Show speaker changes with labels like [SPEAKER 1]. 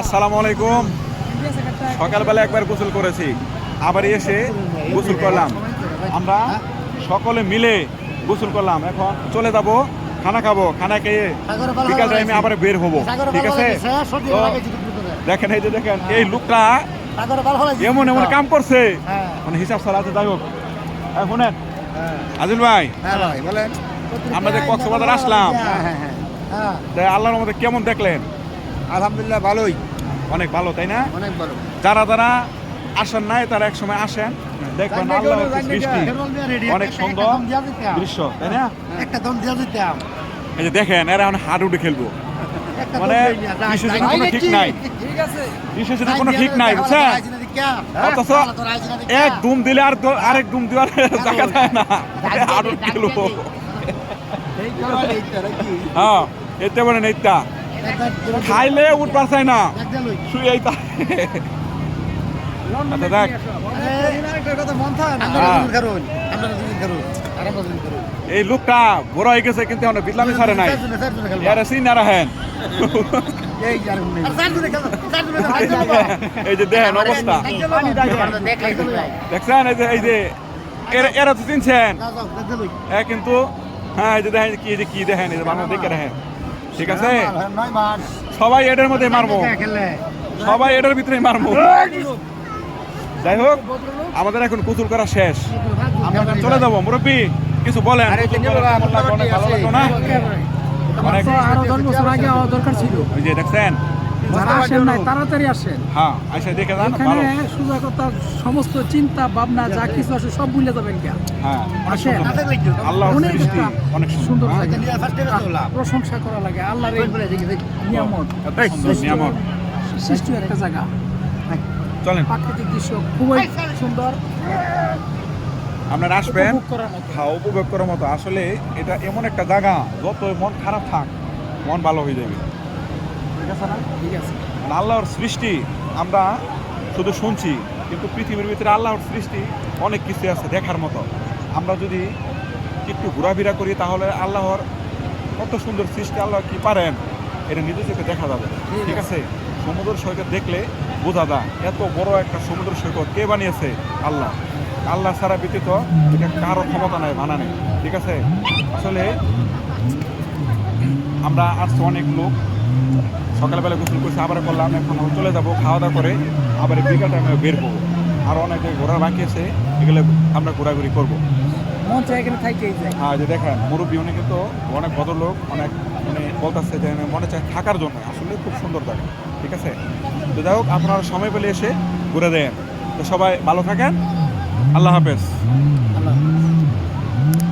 [SPEAKER 1] আসসালামু আলাইকুম। সকালবেলা একবার গোসল করেছি আবার এসে গোসল করলাম। আমরা সকলে মিলে গোসল করলাম। এখন চলে যাব খানা খাব খানা খেয়ে বিকাল টাইমে আবার বের হব। ঠিক আছে? দেখেন এই যে দেখেন এই লোকটা এমন এমন কাম করছে।
[SPEAKER 2] হ্যাঁ।
[SPEAKER 1] মানে হিসাব ছাড়া আছে যাই হোক। হ্যাঁ, শুনেন। আজিল ভাই।
[SPEAKER 2] হ্যাঁ
[SPEAKER 1] আমরা যে কক্সবাজার আসলাম।
[SPEAKER 2] হ্যাঁ হ্যাঁ হ্যাঁ।
[SPEAKER 1] আল্লাহর মধ্যে কেমন দেখলেন?
[SPEAKER 2] আলহামদুলিল্লাহ ভালোই।
[SPEAKER 1] অনেক ভালো তাই না?
[SPEAKER 2] অনেক ভালো।
[SPEAKER 1] যারা যারা আসেন নাই তারা এক সময় আসেন দেখবেন আল্লাহ সৃষ্টি। অনেক সুন্দর দৃশ্য তাই না?
[SPEAKER 2] একটা দম দিয়ে দিতাম।
[SPEAKER 1] এই যে দেখেন এরা এখন উঠে খেলব। মানে কোনো ঠিক নাই।
[SPEAKER 2] ঠিক
[SPEAKER 1] বিশেষ কোনো ঠিক নাই বুঝছেন? অথচ এক দুম দিলে আর আরেক দুম দেওয়ার জায়গা যায় না। উঠে খেলব। হ্যাঁ এতে বলে নেতা খাইলে উঠবার চাই না। শুয়ে আচ্ছা দেখ। এই লোকটা বড় হয়ে গেছে কিন্তু এখন বিটলামি ছাড়ে নাই। এর সিনারা হেন। এই যে দেখেন অবস্থা। দেখছেন? এই যে এই যে এরা- এরা তো চিনছেন। এ কিন্তু হ্যাঁ এই যে দেখেন কি যে কি দেখেন এই যে বাংলা দেখে দেখেন। ঠিক আছে? সবাই এটার মধ্যে মারবো। সবাই এটার ভিতরে মারবো। যাই হোক আমাদের এখন কুতুল করা শেষ। আমরা চলে যাব। মুরব্বী কিছু বলেন। ভালো লাগল না? অনেক।
[SPEAKER 3] দরকার ছিল।
[SPEAKER 1] ওই যে দেখছেন?
[SPEAKER 3] যারা আসেন নাই তাড়াতাড়ি আসেন।
[SPEAKER 1] হ্যাঁ দেখে যান
[SPEAKER 3] এখানে
[SPEAKER 1] ভালো।
[SPEAKER 3] কথা সমস্ত চিন্তা ভাবনা যা কিছু আছে সব ভুলে যাবেন
[SPEAKER 1] হ্যাঁ
[SPEAKER 3] আসেন।
[SPEAKER 1] আল্লাহ
[SPEAKER 3] অনেক
[SPEAKER 1] অনেক
[SPEAKER 3] সুন্দর।
[SPEAKER 1] হ্যাঁ?
[SPEAKER 3] প্রশংসা করা লাগে। আল্লাহর এই নিয়ামত।
[SPEAKER 1] নিয়ামত।
[SPEAKER 3] সৃষ্টি একটা জায়গা।
[SPEAKER 1] চলেন।
[SPEAKER 3] প্রাকৃতিক দৃশ্য খুবই সুন্দর।
[SPEAKER 1] আপনারা আসবেন।
[SPEAKER 3] উপভোগ করার মতো।
[SPEAKER 1] হ্যাঁ উপভোগ করার মতো। আসলে এটা এমন একটা জায়গা যত মন খারাপ থাক মন ভালো হয়ে যাবে। আল্লাহর সৃষ্টি আমরা শুধু শুনছি, কিন্তু পৃথিবীর ভিতরে আল্লাহর সৃষ্টি অনেক কিছু আছে দেখার মতো। আমরা যদি একটু ঘোরাফেরা করি, তাহলে আল্লাহর কত সুন্দর সৃষ্টি আল্লাহ কি পারেন, এটা নিজে চোখে দেখা যাবে। ঠিক আছে? সমুদ্র সৈকত দেখলে বোঝা যায়, এত বড় একটা সমুদ্র সৈকত কে বানিয়েছে? আল্লাহ। আল্লাহ ছাড়া ব্যতীত এটা কারও ক্ষমতা নাই বানা নেই। ঠিক আছে? আসলে আমরা আসছে অনেক লোক সকালবেলা গোসল করছি আবার করলাম এখন চলে যাব খাওয়া দাওয়া করে আবার বিকাল টাইমে বের করব আর অনেক ঘোরার বাকি আছে এগুলো আমরা ঘোরাঘুরি করব।
[SPEAKER 3] মন চাই এখানে
[SPEAKER 1] আর যে দেখেন মুরব্বী উনি কিন্তু অনেক ভদ্রলোক অনেক মানে বলতেছে যে মনে চায় থাকার জন্য আসলে খুব সুন্দর জায়গা ঠিক আছে? তো যাই হোক আপনারা সময় পেলে এসে ঘুরে দেন। তো সবাই ভালো থাকেন আল্লাহ হাফেজ।